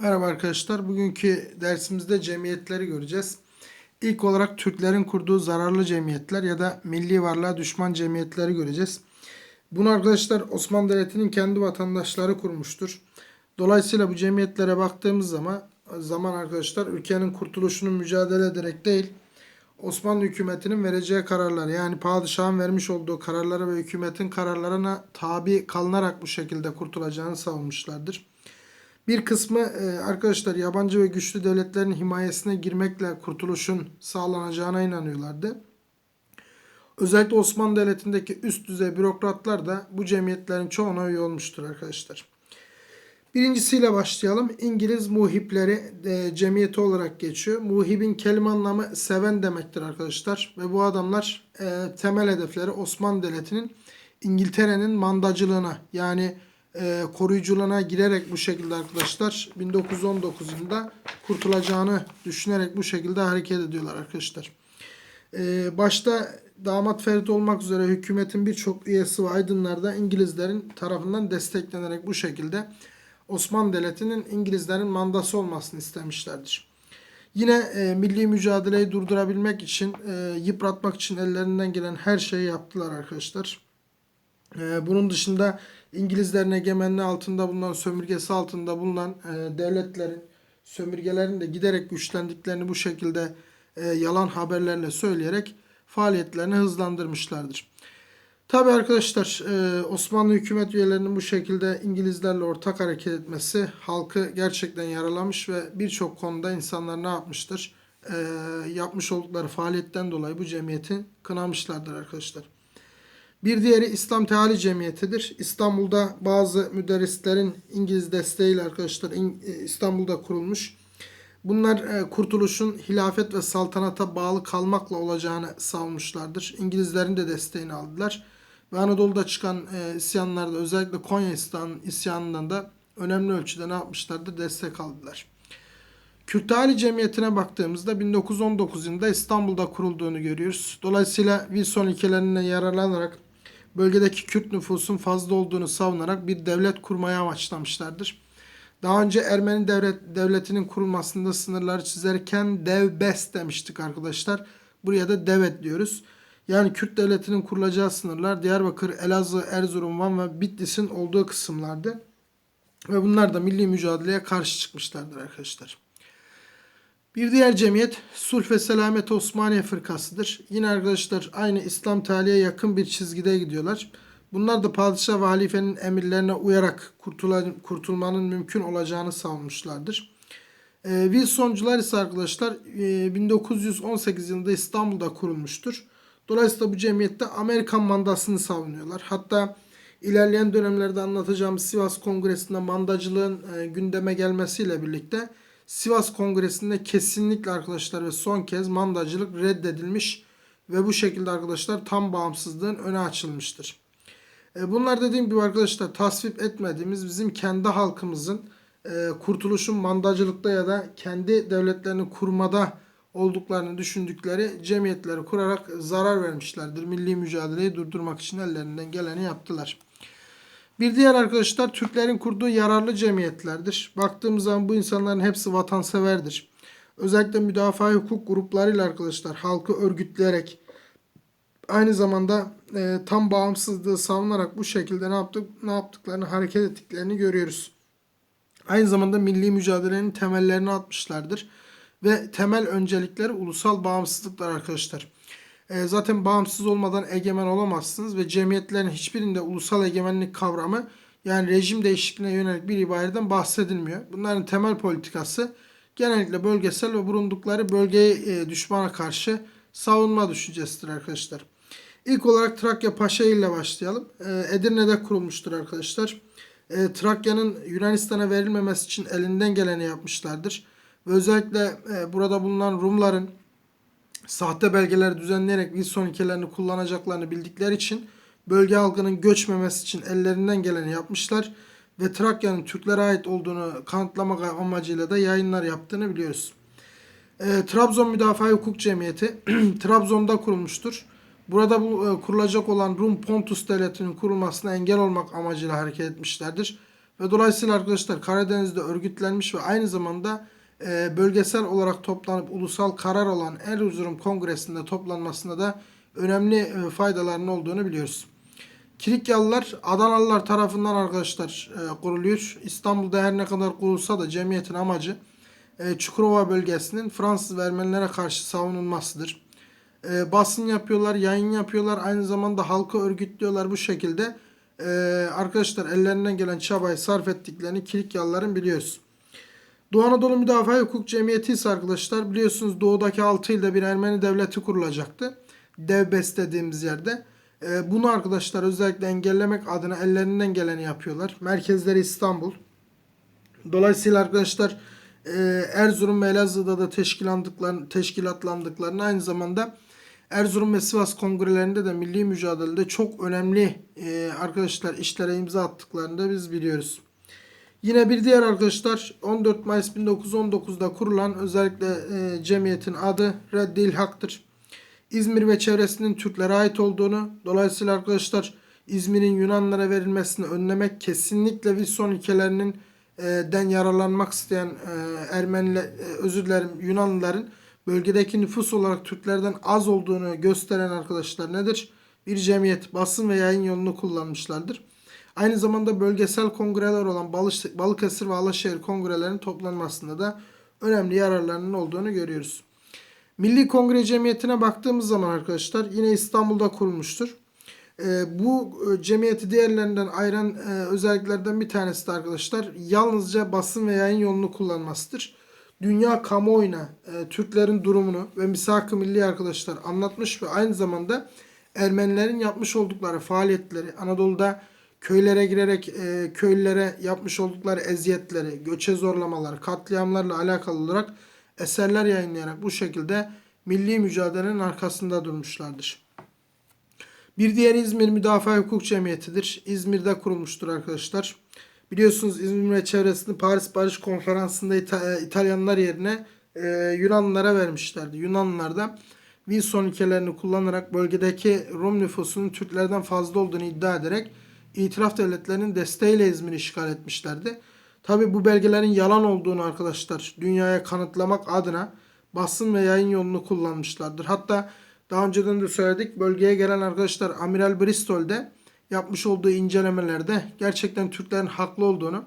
Merhaba arkadaşlar. Bugünkü dersimizde cemiyetleri göreceğiz. İlk olarak Türklerin kurduğu zararlı cemiyetler ya da milli varlığa düşman cemiyetleri göreceğiz. Bunu arkadaşlar Osmanlı Devleti'nin kendi vatandaşları kurmuştur. Dolayısıyla bu cemiyetlere baktığımız zaman zaman arkadaşlar ülkenin kurtuluşunu mücadele ederek değil Osmanlı hükümetinin vereceği kararlar yani padişahın vermiş olduğu kararlara ve hükümetin kararlarına tabi kalınarak bu şekilde kurtulacağını savunmuşlardır. Bir kısmı e, arkadaşlar yabancı ve güçlü devletlerin himayesine girmekle kurtuluşun sağlanacağına inanıyorlardı. Özellikle Osmanlı Devleti'ndeki üst düzey bürokratlar da bu cemiyetlerin çoğuna üye olmuştur arkadaşlar. Birincisiyle başlayalım. İngiliz muhipleri e, cemiyeti olarak geçiyor. Muhibin kelime anlamı seven demektir arkadaşlar. Ve bu adamlar e, temel hedefleri Osmanlı Devleti'nin İngiltere'nin mandacılığına yani e, koruyuculuğuna girerek bu şekilde arkadaşlar 1919 yılında kurtulacağını düşünerek bu şekilde hareket ediyorlar arkadaşlar. E, başta damat Ferit olmak üzere hükümetin birçok üyesi ve aydınlar da İngilizlerin tarafından desteklenerek bu şekilde Osmanlı Devleti'nin İngilizlerin mandası olmasını istemişlerdir. Yine e, milli mücadeleyi durdurabilmek için, e, yıpratmak için ellerinden gelen her şeyi yaptılar arkadaşlar. E, bunun dışında İngilizlerin egemenliği altında bulunan, sömürgesi altında bulunan e, devletlerin, sömürgelerin de giderek güçlendiklerini bu şekilde e, yalan haberlerle söyleyerek faaliyetlerini hızlandırmışlardır. Tabi arkadaşlar e, Osmanlı hükümet üyelerinin bu şekilde İngilizlerle ortak hareket etmesi halkı gerçekten yaralamış ve birçok konuda insanlar ne yapmıştır? E, yapmış oldukları faaliyetten dolayı bu cemiyeti kınamışlardır arkadaşlar. Bir diğeri İslam Teali Cemiyeti'dir. İstanbul'da bazı müderrislerin İngiliz desteğiyle arkadaşlar İstanbul'da kurulmuş. Bunlar kurtuluşun hilafet ve saltanata bağlı kalmakla olacağını savmuşlardır. İngilizlerin de desteğini aldılar. Ve Anadolu'da çıkan isyanlarda özellikle Konya isyanından da önemli ölçüde ne yapmışlardır? Destek aldılar. Kürtali Cemiyeti'ne baktığımızda 1919 yılında İstanbul'da kurulduğunu görüyoruz. Dolayısıyla Wilson ilkelerinden yararlanarak bölgedeki Kürt nüfusun fazla olduğunu savunarak bir devlet kurmaya amaçlamışlardır. Daha önce Ermeni devlet, devletinin kurulmasında sınırları çizerken devbest demiştik arkadaşlar. Buraya da devet diyoruz. Yani Kürt devletinin kurulacağı sınırlar Diyarbakır, Elazığ, Erzurum, Van ve Bitlis'in olduğu kısımlardı. Ve bunlar da milli mücadeleye karşı çıkmışlardır arkadaşlar. Bir diğer cemiyet Sulh ve Selamet Osmaniye Fırkası'dır. Yine arkadaşlar aynı İslam tarihe yakın bir çizgide gidiyorlar. Bunlar da padişah ve halifenin emirlerine uyarak kurtulmanın mümkün olacağını savunmuşlardır. E, Wilsoncular ise arkadaşlar e, 1918 yılında İstanbul'da kurulmuştur. Dolayısıyla bu cemiyette Amerikan mandasını savunuyorlar. Hatta ilerleyen dönemlerde anlatacağım Sivas Kongresi'nde mandacılığın e, gündeme gelmesiyle birlikte Sivas Kongresi'nde kesinlikle arkadaşlar ve son kez mandacılık reddedilmiş ve bu şekilde arkadaşlar tam bağımsızlığın öne açılmıştır. E, bunlar dediğim gibi arkadaşlar tasvip etmediğimiz bizim kendi halkımızın e, kurtuluşun mandacılıkta ya da kendi devletlerini kurmada olduklarını düşündükleri cemiyetleri kurarak zarar vermişlerdir. Milli mücadeleyi durdurmak için ellerinden geleni yaptılar. Bir diğer arkadaşlar Türklerin kurduğu yararlı cemiyetlerdir. Baktığımız zaman bu insanların hepsi vatanseverdir. Özellikle müdafaa hukuk gruplarıyla arkadaşlar halkı örgütleyerek aynı zamanda e, tam bağımsızlığı savunarak bu şekilde ne yaptık ne yaptıklarını hareket ettiklerini görüyoruz. Aynı zamanda milli mücadelenin temellerini atmışlardır ve temel öncelikleri ulusal bağımsızlıklar arkadaşlar. E, zaten bağımsız olmadan egemen olamazsınız ve cemiyetlerin hiçbirinde ulusal egemenlik kavramı yani rejim değişikliğine yönelik bir ibareden bahsedilmiyor. Bunların temel politikası genellikle bölgesel ve bulundukları bölgeye e, düşmana karşı savunma düşüncesidir arkadaşlar. İlk olarak Trakya Paşa ile başlayalım. E, Edirne'de kurulmuştur arkadaşlar. E, Trakya'nın Yunanistan'a verilmemesi için elinden geleni yapmışlardır. Ve özellikle e, burada bulunan Rumların sahte belgeler düzenleyerek Wilson ilkelerini kullanacaklarını bildikleri için bölge halkının göçmemesi için ellerinden geleni yapmışlar ve Trakya'nın Türklere ait olduğunu kanıtlamak amacıyla da yayınlar yaptığını biliyoruz. E, Trabzon Müdafaa Hukuk Cemiyeti Trabzon'da kurulmuştur. Burada bu e, kurulacak olan Rum Pontus Devleti'nin kurulmasına engel olmak amacıyla hareket etmişlerdir. Ve dolayısıyla arkadaşlar Karadeniz'de örgütlenmiş ve aynı zamanda bölgesel olarak toplanıp ulusal karar olan Erzurum Kongresi'nde toplanmasında da önemli e, faydalarının olduğunu biliyoruz. Kilikyalılar Adanalılar tarafından arkadaşlar e, kuruluyor. İstanbul'da her ne kadar kurulsa da cemiyetin amacı e, Çukurova bölgesinin Fransız ve Ermenilere karşı savunulmasıdır. Basın yapıyorlar, yayın yapıyorlar. Aynı zamanda halkı örgütlüyorlar bu şekilde. Arkadaşlar ellerinden gelen çabayı sarf ettiklerini Kilikyalıların biliyoruz. Doğu Anadolu Müdafaa Hukuk Cemiyeti ise arkadaşlar biliyorsunuz doğudaki 6 ilde bir Ermeni devleti kurulacaktı. Devbes dediğimiz yerde. Ee, bunu arkadaşlar özellikle engellemek adına ellerinden geleni yapıyorlar. Merkezleri İstanbul. Dolayısıyla arkadaşlar e, Erzurum ve Elazığ'da da teşkilatlandıklarını, aynı zamanda Erzurum ve Sivas kongrelerinde de milli mücadelede çok önemli e, arkadaşlar işlere imza attıklarını da biz biliyoruz. Yine bir diğer arkadaşlar 14 Mayıs 1919'da kurulan özellikle e, cemiyetin adı Reddil Hak'tır. İzmir ve çevresinin Türklere ait olduğunu, dolayısıyla arkadaşlar İzmir'in Yunanlara verilmesini önlemek kesinlikle Wilson ilkelerinin e, den yararlanmak isteyen e, Ermeniler, e, özür dilerim Yunanlıların bölgedeki nüfus olarak Türklerden az olduğunu gösteren arkadaşlar nedir? Bir cemiyet, basın ve yayın yolunu kullanmışlardır. Aynı zamanda bölgesel kongreler olan Balıkesir ve Alaşehir kongrelerinin toplanmasında da önemli yararlarının olduğunu görüyoruz. Milli Kongre Cemiyeti'ne baktığımız zaman arkadaşlar yine İstanbul'da kurulmuştur. Ee, bu e, cemiyeti diğerlerinden ayıran e, özelliklerden bir tanesi de arkadaşlar yalnızca basın ve yayın yolunu kullanmasıdır. Dünya kamuoyuna e, Türklerin durumunu ve misak-ı milli arkadaşlar anlatmış ve aynı zamanda Ermenilerin yapmış oldukları faaliyetleri Anadolu'da köylere girerek e, köylülere yapmış oldukları eziyetleri, göçe zorlamalar, katliamlarla alakalı olarak eserler yayınlayarak bu şekilde milli mücadelenin arkasında durmuşlardır. Bir diğer İzmir Müdafaa Hukuk Cemiyeti'dir. İzmir'de kurulmuştur arkadaşlar. Biliyorsunuz İzmir ve çevresini Paris Barış Konferansı'nda İta- İtalyanlar yerine e, Yunanlılara vermişlerdi. Yunanlılar da Wilson ülkelerini kullanarak bölgedeki Rum nüfusunun Türklerden fazla olduğunu iddia ederek itiraf devletlerinin desteğiyle İzmir'i işgal etmişlerdi. Tabi bu belgelerin yalan olduğunu arkadaşlar dünyaya kanıtlamak adına basın ve yayın yolunu kullanmışlardır. Hatta daha önceden de söyledik bölgeye gelen arkadaşlar Amiral Bristol'de yapmış olduğu incelemelerde gerçekten Türklerin haklı olduğunu,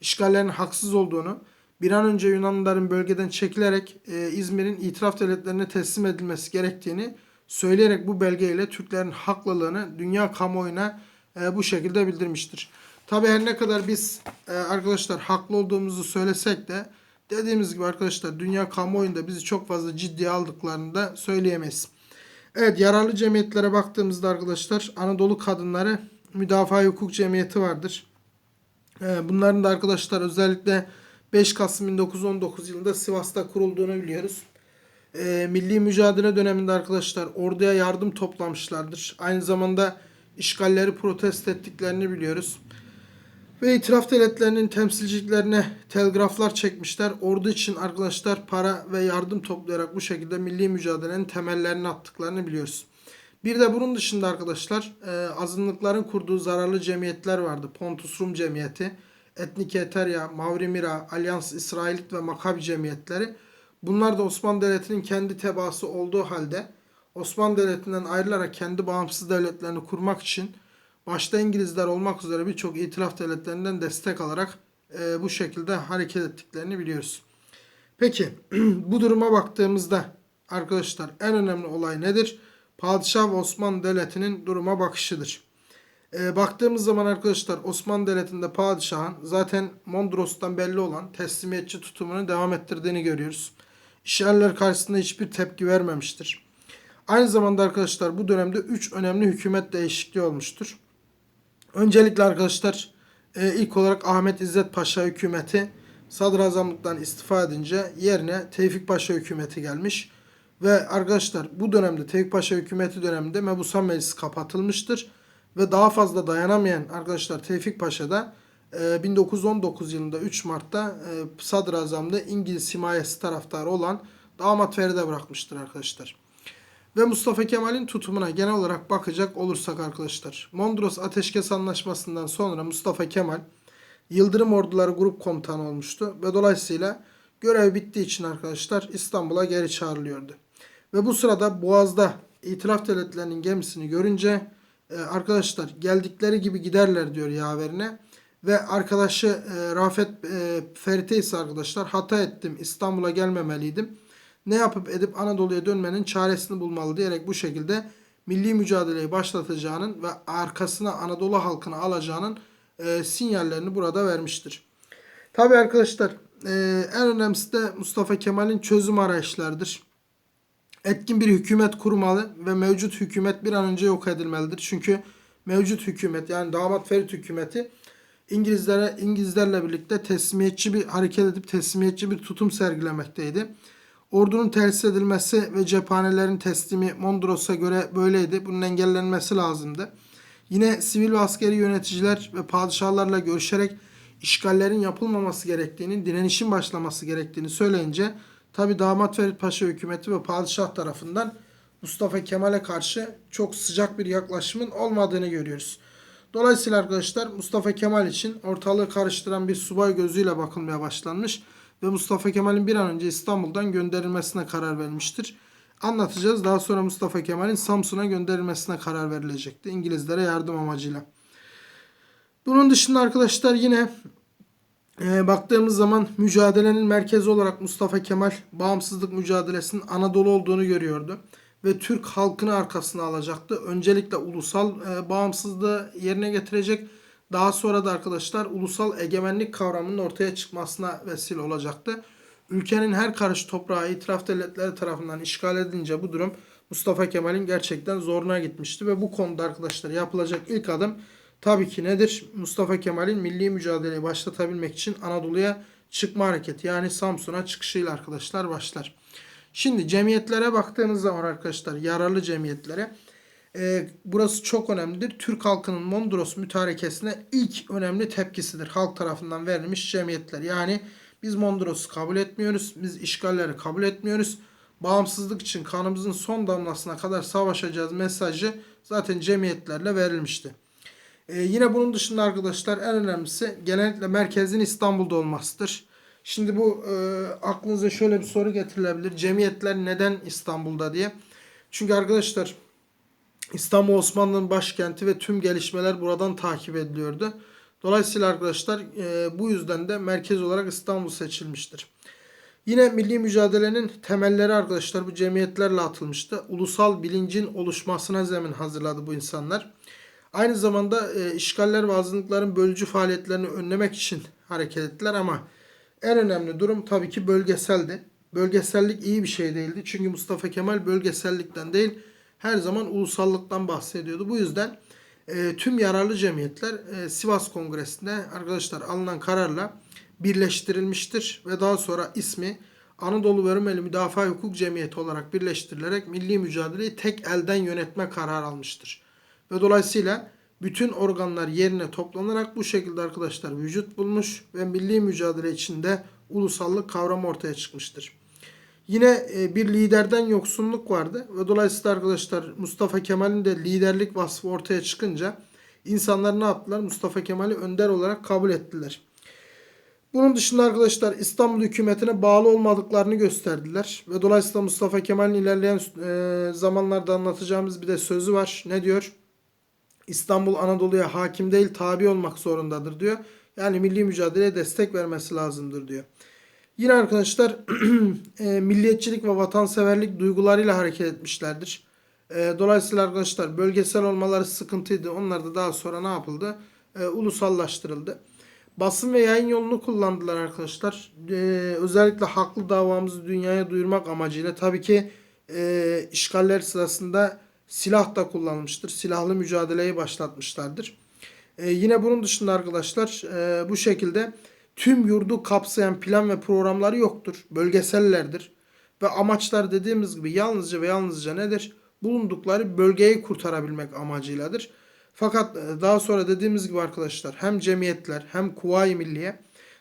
işgallerin haksız olduğunu, bir an önce Yunanlıların bölgeden çekilerek e, İzmir'in itiraf devletlerine teslim edilmesi gerektiğini söyleyerek bu belgeyle Türklerin haklılığını dünya kamuoyuna e, bu şekilde bildirmiştir. Tabi her ne kadar biz e, arkadaşlar haklı olduğumuzu söylesek de dediğimiz gibi arkadaşlar dünya kamuoyunda bizi çok fazla ciddiye aldıklarını da söyleyemeyiz. Evet yararlı cemiyetlere baktığımızda arkadaşlar Anadolu Kadınları Müdafaa Hukuk Cemiyeti vardır. E, bunların da arkadaşlar özellikle 5 Kasım 1919 yılında Sivas'ta kurulduğunu biliyoruz. E, milli mücadele döneminde arkadaşlar orduya yardım toplamışlardır. Aynı zamanda işgalleri protesto ettiklerini biliyoruz. Ve itiraf devletlerinin temsilciliklerine telgraflar çekmişler. Ordu için arkadaşlar para ve yardım toplayarak bu şekilde milli mücadelenin temellerini attıklarını biliyoruz. Bir de bunun dışında arkadaşlar e, azınlıkların kurduğu zararlı cemiyetler vardı. Pontus Rum Cemiyeti, Etnik Eterya, Mavri Mira, Alyans İsrailit ve Makabi cemiyetleri. Bunlar da Osmanlı Devleti'nin kendi tebaası olduğu halde Osmanlı Devleti'nden ayrılarak kendi bağımsız devletlerini kurmak için başta İngilizler olmak üzere birçok itilaf devletlerinden destek alarak e, bu şekilde hareket ettiklerini biliyoruz. Peki bu duruma baktığımızda arkadaşlar en önemli olay nedir? Padişah Osmanlı Devleti'nin duruma bakışıdır. E, baktığımız zaman arkadaşlar Osmanlı Devleti'nde padişahın zaten Mondros'tan belli olan teslimiyetçi tutumunu devam ettirdiğini görüyoruz. İşgaller karşısında hiçbir tepki vermemiştir. Aynı zamanda arkadaşlar bu dönemde 3 önemli hükümet değişikliği olmuştur. Öncelikle arkadaşlar e, ilk olarak Ahmet İzzet Paşa hükümeti sadrazamlıktan istifa edince yerine Tevfik Paşa hükümeti gelmiş. Ve arkadaşlar bu dönemde Tevfik Paşa hükümeti döneminde Mebusan Meclisi kapatılmıştır. Ve daha fazla dayanamayan arkadaşlar Tevfik Paşa da e, 1919 yılında 3 Mart'ta e, sadrazamda İngiliz himayesi taraftarı olan damat Feride bırakmıştır arkadaşlar. Ve Mustafa Kemal'in tutumuna genel olarak bakacak olursak arkadaşlar. Mondros Ateşkes Anlaşması'ndan sonra Mustafa Kemal Yıldırım Orduları Grup Komutanı olmuştu ve dolayısıyla görev bittiği için arkadaşlar İstanbul'a geri çağrılıyordu. Ve bu sırada Boğaz'da İtilaf Devletleri'nin gemisini görünce e, arkadaşlar geldikleri gibi giderler diyor yaverine. Ve arkadaşı e, Rafet e, Ferit'e ise arkadaşlar hata ettim İstanbul'a gelmemeliydim. Ne yapıp edip Anadolu'ya dönmenin çaresini bulmalı diyerek bu şekilde milli mücadeleyi başlatacağının ve arkasına Anadolu halkını alacağının e, sinyallerini burada vermiştir. Tabi arkadaşlar e, en önemlisi de Mustafa Kemal'in çözüm arayışlarıdır. Etkin bir hükümet kurmalı ve mevcut hükümet bir an önce yok edilmelidir. Çünkü mevcut hükümet yani damat Ferit hükümeti İngilizlere İngilizlerle birlikte teslimiyetçi bir hareket edip teslimiyetçi bir tutum sergilemekteydi. Ordunun terhis edilmesi ve cephanelerin teslimi Mondros'a göre böyleydi. Bunun engellenmesi lazımdı. Yine sivil ve askeri yöneticiler ve padişahlarla görüşerek işgallerin yapılmaması gerektiğini, direnişin başlaması gerektiğini söyleyince tabi Damat Ferit Paşa hükümeti ve padişah tarafından Mustafa Kemal'e karşı çok sıcak bir yaklaşımın olmadığını görüyoruz. Dolayısıyla arkadaşlar Mustafa Kemal için ortalığı karıştıran bir subay gözüyle bakılmaya başlanmış ve Mustafa Kemal'in bir an önce İstanbul'dan gönderilmesine karar verilmiştir. Anlatacağız. Daha sonra Mustafa Kemal'in Samsun'a gönderilmesine karar verilecekti. İngilizlere yardım amacıyla. Bunun dışında arkadaşlar yine e, baktığımız zaman mücadelenin merkezi olarak Mustafa Kemal bağımsızlık mücadelesinin Anadolu olduğunu görüyordu. Ve Türk halkını arkasına alacaktı. Öncelikle ulusal e, bağımsızlığı yerine getirecek. Daha sonra da arkadaşlar ulusal egemenlik kavramının ortaya çıkmasına vesile olacaktı. Ülkenin her karış toprağı itiraf devletleri tarafından işgal edince bu durum Mustafa Kemal'in gerçekten zoruna gitmişti ve bu konuda arkadaşlar yapılacak ilk adım tabii ki nedir? Mustafa Kemal'in milli mücadeleyi başlatabilmek için Anadolu'ya çıkma hareketi yani Samsun'a çıkışıyla arkadaşlar başlar. Şimdi cemiyetlere baktığınız zaman arkadaşlar yararlı cemiyetlere e, burası çok önemlidir. Türk halkının Mondros mütarekesine ilk önemli tepkisidir. Halk tarafından verilmiş cemiyetler. Yani biz Mondros'u kabul etmiyoruz. Biz işgalleri kabul etmiyoruz. Bağımsızlık için kanımızın son damlasına kadar savaşacağız mesajı zaten cemiyetlerle verilmişti. Ee, yine bunun dışında arkadaşlar en önemlisi genellikle merkezin İstanbul'da olmasıdır. Şimdi bu e, aklınıza şöyle bir soru getirilebilir. Cemiyetler neden İstanbul'da diye. Çünkü arkadaşlar İstanbul Osmanlı'nın başkenti ve tüm gelişmeler buradan takip ediliyordu. Dolayısıyla arkadaşlar e, bu yüzden de merkez olarak İstanbul seçilmiştir. Yine milli mücadelenin temelleri arkadaşlar bu cemiyetlerle atılmıştı. Ulusal bilincin oluşmasına zemin hazırladı bu insanlar. Aynı zamanda e, işgaller ve azınlıkların bölücü faaliyetlerini önlemek için hareket ettiler ama en önemli durum tabii ki bölgeseldi. Bölgesellik iyi bir şey değildi. Çünkü Mustafa Kemal bölgesellikten değil her zaman ulusallıktan bahsediyordu. Bu yüzden e, tüm yararlı cemiyetler e, Sivas Kongresi'nde arkadaşlar alınan kararla birleştirilmiştir ve daha sonra ismi Anadolu ve Rumeli Müdafaa Hukuk Cemiyeti olarak birleştirilerek milli mücadeleyi tek elden yönetme kararı almıştır. Ve dolayısıyla bütün organlar yerine toplanarak bu şekilde arkadaşlar vücut bulmuş ve milli mücadele içinde ulusallık kavramı ortaya çıkmıştır. Yine e, bir liderden yoksunluk vardı ve dolayısıyla arkadaşlar Mustafa Kemal'in de liderlik vasfı ortaya çıkınca insanlar ne yaptılar? Mustafa Kemal'i önder olarak kabul ettiler. Bunun dışında arkadaşlar İstanbul hükümetine bağlı olmadıklarını gösterdiler. Ve dolayısıyla Mustafa Kemal'in ilerleyen e, zamanlarda anlatacağımız bir de sözü var. Ne diyor? İstanbul Anadolu'ya hakim değil tabi olmak zorundadır diyor. Yani milli mücadeleye destek vermesi lazımdır diyor. Yine arkadaşlar e, milliyetçilik ve vatanseverlik duygularıyla hareket etmişlerdir. E, dolayısıyla arkadaşlar bölgesel olmaları sıkıntıydı. Onlar da daha sonra ne yapıldı? E, ulusallaştırıldı. Basın ve yayın yolunu kullandılar arkadaşlar. E, özellikle haklı davamızı dünyaya duyurmak amacıyla. Tabii ki e, işgaller sırasında silah da kullanılmıştır. Silahlı mücadeleyi başlatmışlardır. E, yine bunun dışında arkadaşlar e, bu şekilde tüm yurdu kapsayan plan ve programları yoktur. Bölgesellerdir. Ve amaçlar dediğimiz gibi yalnızca ve yalnızca nedir? Bulundukları bölgeyi kurtarabilmek amacıyladır. Fakat e, daha sonra dediğimiz gibi arkadaşlar hem cemiyetler hem Kuvayi Milliye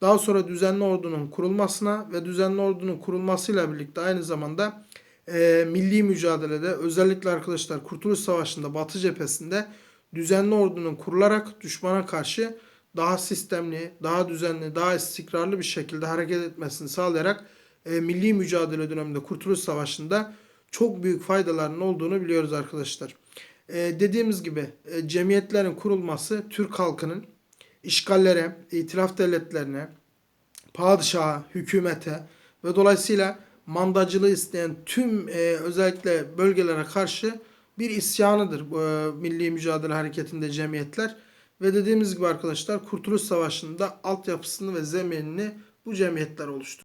daha sonra düzenli ordunun kurulmasına ve düzenli ordunun kurulmasıyla birlikte aynı zamanda e, milli mücadelede özellikle arkadaşlar Kurtuluş Savaşı'nda Batı cephesinde düzenli ordunun kurularak düşmana karşı daha sistemli, daha düzenli, daha istikrarlı bir şekilde hareket etmesini sağlayarak e, milli mücadele döneminde Kurtuluş Savaşı'nda çok büyük faydalarının olduğunu biliyoruz arkadaşlar. E, dediğimiz gibi e, cemiyetlerin kurulması Türk halkının işgallere, itilaf devletlerine, padişaha, hükümete ve dolayısıyla mandacılığı isteyen tüm e, özellikle bölgelere karşı bir isyanıdır e, milli mücadele hareketinde cemiyetler. Ve dediğimiz gibi arkadaşlar Kurtuluş Savaşı'nda altyapısını ve zeminini bu cemiyetler oluşturdu.